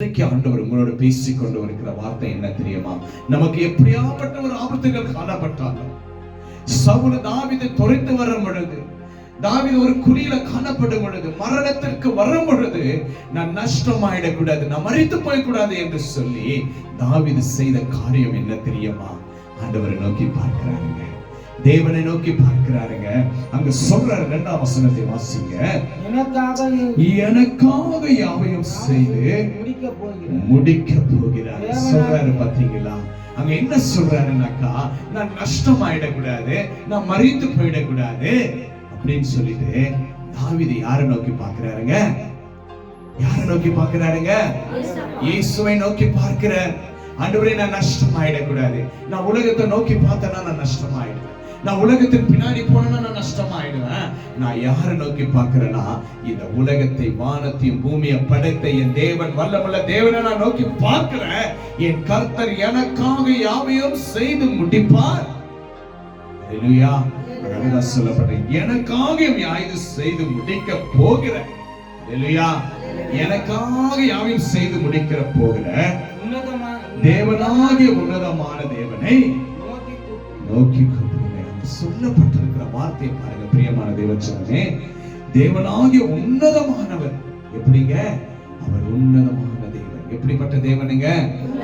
இன்றைக்கு ஆண்டவர் உங்களோட பேசிக் கொண்டு வருகிற வார்த்தை என்ன தெரியுமா? நமக்கு எப்படியாப்பட்ட ஒரு ஆபத்துகள் காணப்பட்டாலும் சவுல தாவிதை துரைத்து வரும் பொழுது தாவித ஒரு குழியில காணப்படும் பொழுது மரணத்திற்கு வரும் பொழுது நான் நஷ்டமாயிடக்கூடாது நான் மறித்து போயக்கூடாது என்று சொல்லி தாவிது செய்த காரியம் என்ன தெரியுமா? ஆண்டவரை நோக்கி பார்க்கிறாங்க தேவனை நோக்கி பார்க்கிறாருங்க. அங்க சொல்றாரு இரண்டாம் வசனத்தை வாசிங்க. எனக்காக எனக்காக யாவையும் செய்து முடிக்க போகிறார் சொல்றாரு பாத்தீங்களா அங்க என்ன சொல்றாருன்னாக்கா நான் நஷ்டம் ஆயிடக்கூடாது நான் மறித்து போயிடக்கூடாது அப்படின்னு சொல்லிட்டு தாவீது யாரை நோக்கி பாக்குறாருங்க யாரை நோக்கி பாக்குறாருங்க இயேசுவை நோக்கி பார்க்கிறார் ஆண்டவரே நான் நஷ்டம் ஆயிடக்கூடாது நான் உலகத்தை நோக்கி பார்த்தேன்னா நான் நஷ்டம் ஆயிடுவேன் நான் உலகத்தின் பின்னாடி போனா நான் நஷ்டமாயிடுவேன். நான் யாரை நோக்கி பார்க்கிறேன்னா இந்த உலகத்தை வானத்தையும் பூமியை படைத்த என் தேவன் வல்லமுள்ள தேவனை நான் நோக்கி பார்க்கிறேன். என் கர்த்தர் எனக்காக யாவையும் செய்து முடிப்பார். சொல்லப்பட்டது எனக்காக யாவையும் செய்து முடிக்க போகிறேன். எனக்காக யாவையும் செய்து முடிக்கிற போகிற தேவனாகிய உன்னதமான தேவனை நோக்கி சொல்லப்பட்டிருக்கிற வார்த்தையை பாருங்க பிரியமான தேவச்சனமே. தேவனாகிய உன்னதமானவர். எப்படிங்க? அவர் உன்னதமான தேவன். எப்படிப்பட்ட தேவனுங்க?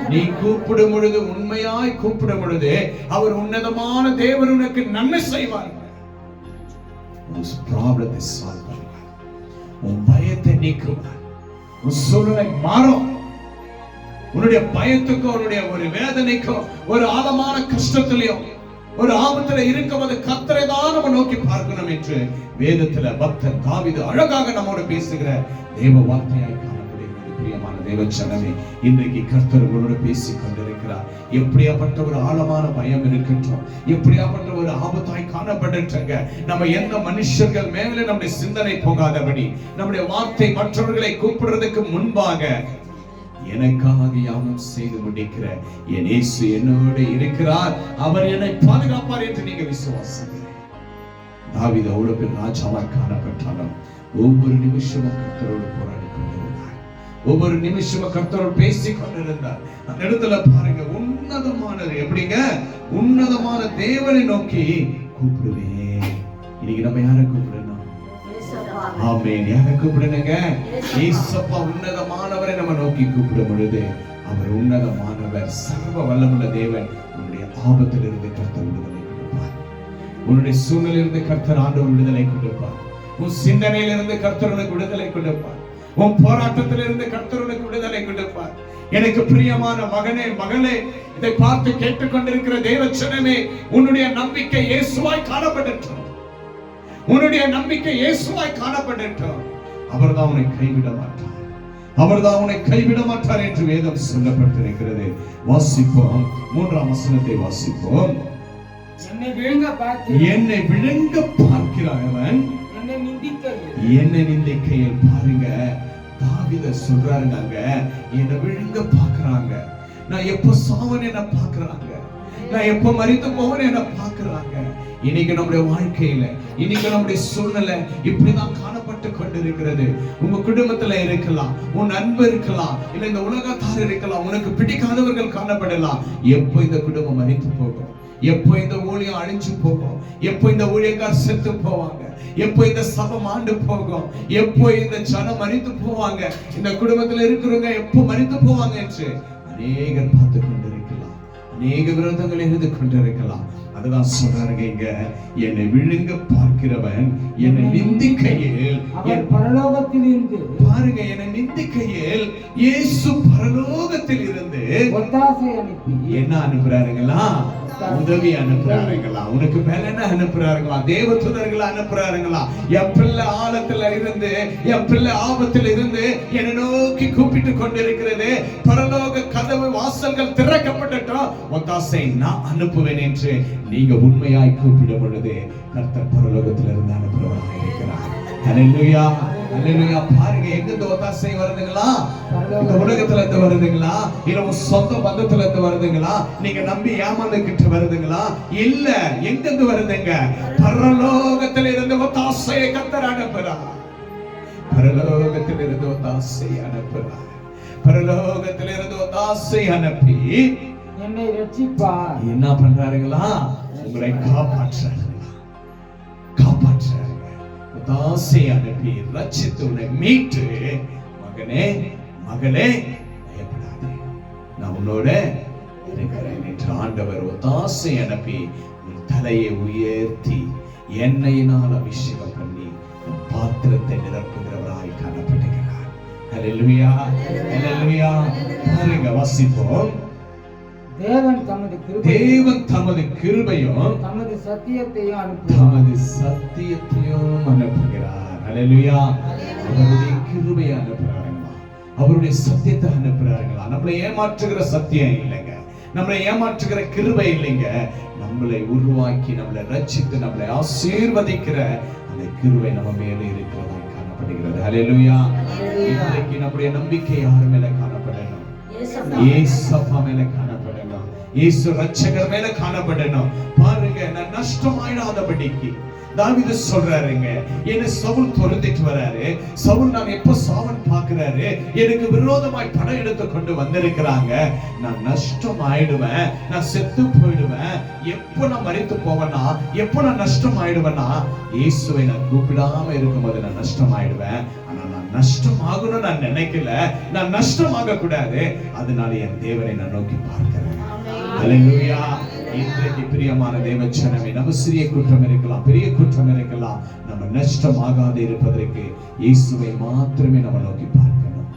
நீ கூப்பிடும் பொழுது உண்மையாய் கூப்பிடும் பொழுது அவர் உன்னதமான தேவன் உனக்கு நன்மை செய்வார். உன் ப்ராப்ளத்தை சால்வ் பண்ணுவார். உன் பயத்தை நீக்குவார். உன் சூழ்நிலை மாறும். உன்னுடைய பயத்துக்கும் உன்னுடைய ஒரு வேதனைக்கும் ஒரு ஆழமான கஷ்டத்திலையும் ஒரு ஆபத்துல இருக்கும் கத்தரை தான் நம்ம நோக்கி பார்க்கணும் என்று வேதத்துல பக்தர் தாவிது அழகாக நம்மோட பேசுகிற தேவ வார்த்தையாய் காணப்படுகிறது. பிரியமான தேவ சனமே இன்றைக்கு கர்த்தர் உங்களோடு பேசிக் கொண்டிருக்கிறார். எப்படியாப்பட்ட ஒரு ஆழமான பயம் இருக்கின்றோம். எப்படியாப்பட்ட ஒரு ஆபத்தாய் காணப்படுறங்க நம்ம எந்த மனுஷர்கள் மேல நம்முடைய சிந்தனை போகாதபடி நம்முடைய வார்த்தை மற்றவர்களை கூப்பிடுறதுக்கு முன்பாக எனக்காக யாவும் செய்து முடிக்கிற என் இயேசு என்னோடு இருக்கிறார். அவர் என்னை பாதுகாப்பார் என்று நீங்க விசுவாசிக்கிறேன். தாவித அவ்வளவு ராஜாவாய் காணப்பட்டாலும் ஒவ்வொரு நிமிஷமும் கர்த்தரோடு போராடி கொண்டிருந்தார் ஒவ்வொரு நிமிஷமும் கர்த்தரோடு பேசி கொண்டிருந்தார் அந்த இடத்துல பாருங்க உன்னதமானது எப்படிங்க? உன்னதமான தேவனை நோக்கி கூப்பிடுவேன். இன்னைக்கு நம்ம யாரை கூப்பிடணும்? ஆமென். யாரை கூப்பிடணுங்க? ஏசப்பா உன்னதமானவரை நம்ம நோக்கி கூப்பிடும் பொழுது அவர் உன்னதமானவர் சர்வ வல்லமுள்ள தேவன் உன்னுடைய ஆபத்திலிருந்து கர்த்தர் விடுதலை கொடுப்பார். உன்னுடைய சூழ்நிலிருந்து கர்த்தர் ஆண்டவர் விடுதலை கொடுப்பார். உன் சிந்தனையிலிருந்து கர்த்தர் உனக்கு விடுதலை கொடுப்பார். உன் போராட்டத்திலிருந்து கர்த்தர் உனக்கு விடுதலை கொடுப்பார். எனக்கு பிரியமான மகனே மகளே இதை பார்த்து கேட்டுக்கொண்டிருக்கிற தேவச்சனமே உன்னுடைய நம்பிக்கை இயேசுவாய் காணப்பட்டு உன்னுடைய நம்பிக்கை இயேசுவாய் காணப்படட்டும் அவர்தான் உன்னை கைவிட மாட்டார். அவர்தான் உன்னை கைவிட மாட்டார் என்று வேதம் சொல்லப்பட்டிருக்கிறது. வாசிப்போம். மூன்றாம் வசனத்தை வாசிப்போம். என்னை விழுங்க பார்த்து என்னை விழுங்க பார்க்கிறவன் என்னை நிந்திக்க என்னை நிந்திக்கையில் பாருங்க. தாவித சொல்றாருங்க என்னை விழுங்க பாக்குறாங்க நான் எப்ப சாவன் என்ன பாக்குறாங்க நான் எப்ப மறித்து போவன் என்ன பாக்குறாங்க இன்னைக்கு நம்முடைய வாழ்க்கையில இன்னைக்கு நம்முடைய சூழ்நிலை இப்படிதான் காணப்பட்டு கொண்டிருக்கிறது. உங்க குடும்பத்துல இருக்கலாம் உன் நண்பர் இருக்கலாம் இல்ல இந்த உலகத்தார் இருக்கலாம் உனக்கு பிடிக்காதவர்கள் காணப்படலாம். எப்போ இந்த குடும்பம் மறித்து போகும்? எப்போ இந்த ஊழியம் அழிஞ்சு போகும்? எப்போ இந்த ஊழியக்கார் செத்து போவாங்க? எப்போ இந்த சபம் ஆண்டு போகும்? எப்போ இந்த ஜனம் மறித்து போவாங்க? இந்த குடும்பத்துல இருக்கிறவங்க எப்போ மறித்து போவாங்க என்று அநேகர் பார்த்து கொண்டிருக்கலாம். அநேக விரோதங்கள் இருந்து கொண்டிருக்கலாம். அதுதான் சொல்றாருங்க இங்க என்னை விழுங்க பார்க்கிறவன் என்னை நிந்திக்கையில் என் பரலோகத்தில் இருந்து பாருங்க என்னை நிந்திக்கையில் இயேசு பரலோகத்தில் இருந்து என்ன அனுப்புறாருங்களா? உதவி அனுப்புறாருங்களா? உனக்கு மேல என்ன அனுப்புறாருங்களா? தேவதூதர்களை அனுப்புறாருங்களா? என் பிள்ளை ஆழத்துல இருந்து என் பிள்ளை ஆபத்துல இருந்து என்னை நோக்கி கூப்பிட்டு கொண்டிருக்கிறது. பரலோக கதவு வாசல்கள் திறக்கப்பட்டுட்டோம் ஒத்தாசை நான் அனுப்புவேன் என்று நீங்க உண்மையாய் கூப்பிடும் பொழுது கர்த்தர் பரலோகத்துல இருந்து அனுப்புறவராக இருக்கிறார். அலையா ஹalleluya பாருங்க எங்க இந்த ஒத்தாசை வருதுங்களா? இந்த உலகத்துல இருந்து வருதுங்களா? இல்ல உங்க சொந்த பந்தத்துல இருந்து வருதுங்களா? நீங்க நம்பி ஏமாந்துகிட்டு வருதுங்களா? இல்ல எங்க இருந்து வருதுங்க? பரலோகத்துல இருந்து ஒத்தாசையை கத்தர் அனுப்புறார். பரலோகத்தில் இருந்து ஒத்தாசை அனுப்புறார். பரலோகத்திலிருந்து ஒத்தாசை அனுப்பி என்னை ரட்சிப்பார். என்ன பண்றாருங்களா? உங்களை காப்பாற்றுறாருங்களா? காப்பாற்றுறாருங்க. ஒத்தாசை அனுப்பி ரட்சித்து உன்னை மீட்டு. மகனே மகளே பயப்படாதே. நான் உன்னோட இருக்கிறேன் என்று ஆண்டவர் ஒத்தாசை அனுப்பி உன் தலையை உயர்த்தி எண்ணெயினால் அபிஷேகம் பண்ணி பாத்திரத்தை நிரப்புகிறவராய் காணப்படுகிறார். பாருங்க வாசிப்போம். தேவன் தமது தேவன் தமது கிருபையும் தமது சத்தியத்தையும் தமது சத்தியத்தையும் அனுப்புகிறார். ஹalleluya. அவருடைய கிருபையை அனுப்புறாருங்களா அவருடைய சத்தியத்தை அனுப்புறாருங்களா நம்மளை ஏமாற்றுகிற சத்தியம் இல்லைங்க. நம்மளை ஏமாற்றுகிற கிருபை இல்லைங்க. நம்மளை உருவாக்கி நம்மளை ரட்சித்து நம்மளை ஆசீர்வதிக்கிற அந்த கிருபை நம்ம மேலே இருக்கிறதா காணப்படுகிறது. ஹalleluya. இன்றைக்கு நம்முடைய நம்பிக்கை யார் மேல காணப்படணும்? ஏசப்பா மேல. காணப்படணும் இயேசு ரட்சகர் மேல காணப்படணும் பாருங்க நான் நஷ்டமாயிடாதபடிக்கு தாவித சொல்றாருங்க என்ன சவுல் துரத்திட்டு வராரு சவுல் நான் எப்ப சாவன் பாக்குறாரு எனக்கு விரோதமாய் படம் எடுத்து கொண்டு வந்திருக்கிறாங்க. நான் நஷ்டம் ஆயிடுவேன் நான் செத்து போயிடுவேன். எப்போ நான் மறித்து போவேனா? எப்போ நான் நஷ்டம் ஆயிடுவேனா இயேசுவை நான் கூப்பிடாம இருக்கும்போது நான் நஷ்டம் ஆயிடுவேன் ஆனா நான் நஷ்டம் ஆகணும்னு நான் நினைக்கல. நான் நஷ்டமாக கூடாது அதனால என் தேவனை நான் நோக்கி பார்க்கிறேன். அல்லேலூயா இன்றைக்கு பிரியமான தேவச்சனமே நம்ம சிறிய குற்றம் இருக்கலாம் பெரிய குற்றம் இருக்கலாம். நம்ம நஷ்டமாகாது இருப்பதற்கு இயேசுவை மாத்திரமே நம்ம நோக்கி பார்க்கணும்.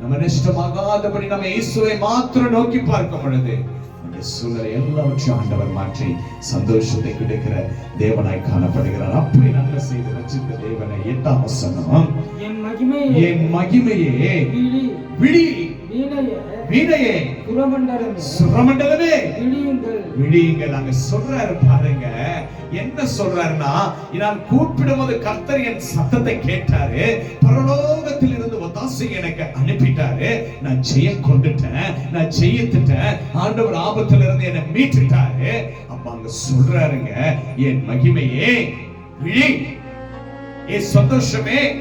நம்ம நஷ்டமாகாதபடி நம்ம இயேசுவை மாத்திரம் நோக்கி பார்க்கும் பொழுது சூழலை எல்லாவற்றையும் ஆண்டவர் மாற்றி சந்தோஷத்தை கிடைக்கிற தேவனாய் காணப்படுகிறார். அப்படி நல்ல செய்து ரச்சித்த தேவனை எட்டாம் வசனம் என் மகிமை என் மகிமையே விழி வீணையே சுரமண்டலமே. விழியுங்கள். விழியுங்க நாங்க சொல்றாரு பாருங்க. என்ன சொல்றாருன்னா நான் கூப்பிடும் போது கர்த்தர் என் சத்தத்தை கேட்டாரு. பரலோகத்தில் இருந்து ஒத்தாசை எனக்கு அனுப்பிட்டாரு. நான் ஜெயம் கொண்டுட்டேன். நான் ஜெயித்துட்டேன். ஆண்டவர் ஆபத்துல இருந்து என்னை மீட்டுட்டாரு. அப்ப அங்க சொல்றாருங்க என் மகிமையே விழி. என் சந்தோஷமே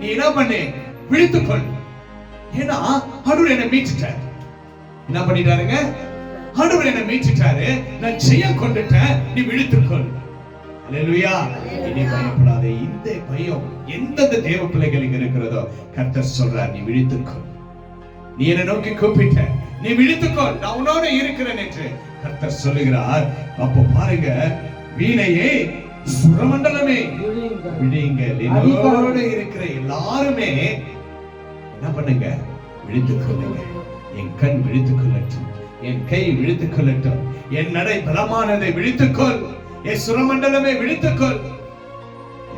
நீ என்ன பண்ணு? விழித்துக்கொள். ஏன்னா ஆண்டவர் என்னை மீட்டுட்டார். என்ன பண்ணிட்டாருங்க? ஆண்டவர் என்னை மீட்டுட்டாரு. நான் ஜெயம் கொண்டுட்டேன். நீ விழித்துக்கொள் இனி பயப்படாதே. இந்த பயம் எந்தெந்த தேவ பிள்ளைகளுக்கு இருக்கிறதோ கர்த்தர் சொல்றார் நீ விழித்துக்கொள் நீ என்னை நோக்கி கூப்பிட்ட. நீ விழித்துக்கொள் நான் உன்னோட இருக்கிறேன் என்று கர்த்தர் சொல்லுகிறார். அப்போ பாருங்க வீணையே சுரமண்டலமே. விழியுங்கள். என்னோட இருக்கிற எல்லாருமே என்ன பண்ணுங்க? விழித்துக் கொள்ளுங்க என் கண் விழித்துக் கொள்ளட்டும். என் கை விழித்துக் கொள்ளட்டும். என் நடை பலமானதை விழித்துக்கொள் என் சுரமண்டலமே விழித்துக்கொள்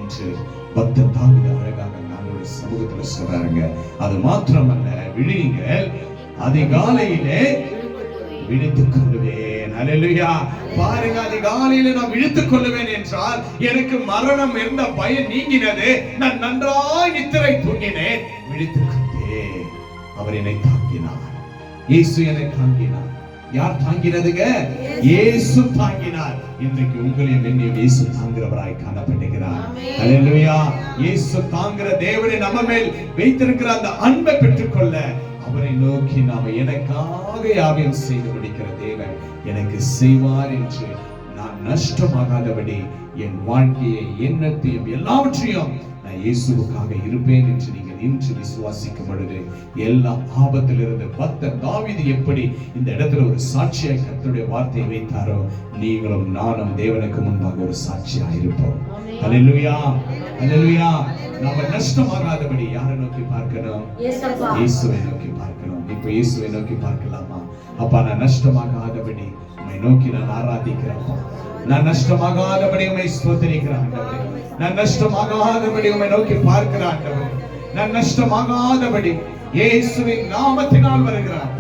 என்று பக்த தாவித அழகாக நாங்களுடைய சமூகத்துல சொல்றாருங்க. அது மாத்திரமல்ல விழியுங்கள். அதிகாலையிலே விழித்துக் கொள்ளுவேன். அல்லேலூயா பாருங்க அதிகாலையில நான் விழித்துக் கொள்ளுவேன் என்றால் எனக்கு மரணம் இருந்த பயம் நீங்கினது. நான் நன்றாய் நித்திரை தூங்கினேன் விழித்துக் கொண்டேன். அவர் என்னை தாக்கினார். இயேசு என்னை தாங்கினார். யார் தாங்கினதுங்க? இயேசு. தாங்கினார். இன்றைக்கு உங்களையும் என்னையும் இயேசு தாங்குகிறவராய் காணப்படுகிறார். அல்லேலூயா இயேசு தாங்குற தேவனை நம்ம மேல் வைத்திருக்கிற அந்த அன்பை பெற்றுக்கொள்ள அவரை நோக்கி நாம எனக்காக யாவையும் செய்து முடிக்கிற தேவன் எனக்கு செய்வார் என்று நான் நஷ்டமாகாதபடி என் வாழ்க்கையை எண்ணத்தையும் எல்லாவற்றையும் நான் இயேசுவுக்காக இருப்பேன் என்று நீங்கள் இன்று விசுவாசிக்கும் பொழுது எல்லா ஆபத்திலிருந்து பக்தர் தாவீது எப்படி இந்த இடத்துல ஒரு சாட்சியாய் கர்த்தருடைய வார்த்தையை வைத்தாரோ நீங்களும் நானும் தேவனுக்கு முன்பாக ஒரு சாட்சியாக இருப்போம். அல்லேலூயா அல்லேலூயா நாம நஷ்டமாகாதபடி யாரை நோக்கி பார்க்கணும்? இயேசுவை நோக்கி பார்க்கணும். இப்போ இயேசுவை நோக்கி பார்க்கலாமா? அப்பா நான் நஷ்டமாகாதபடி உம்மை நோக்கி நான் ஆராதிக்கிறேன். நான் நஷ்டமாகாதபடி உண்மை ஸ்தோத்திரிக்கிறேன் நான் நஷ்டமாகாதபடி உண்மை நோக்கி பார்க்கிறேன் நான் நஷ்டமாகாதபடி இயேசுவின் நாமத்தினால் வருகிறேன்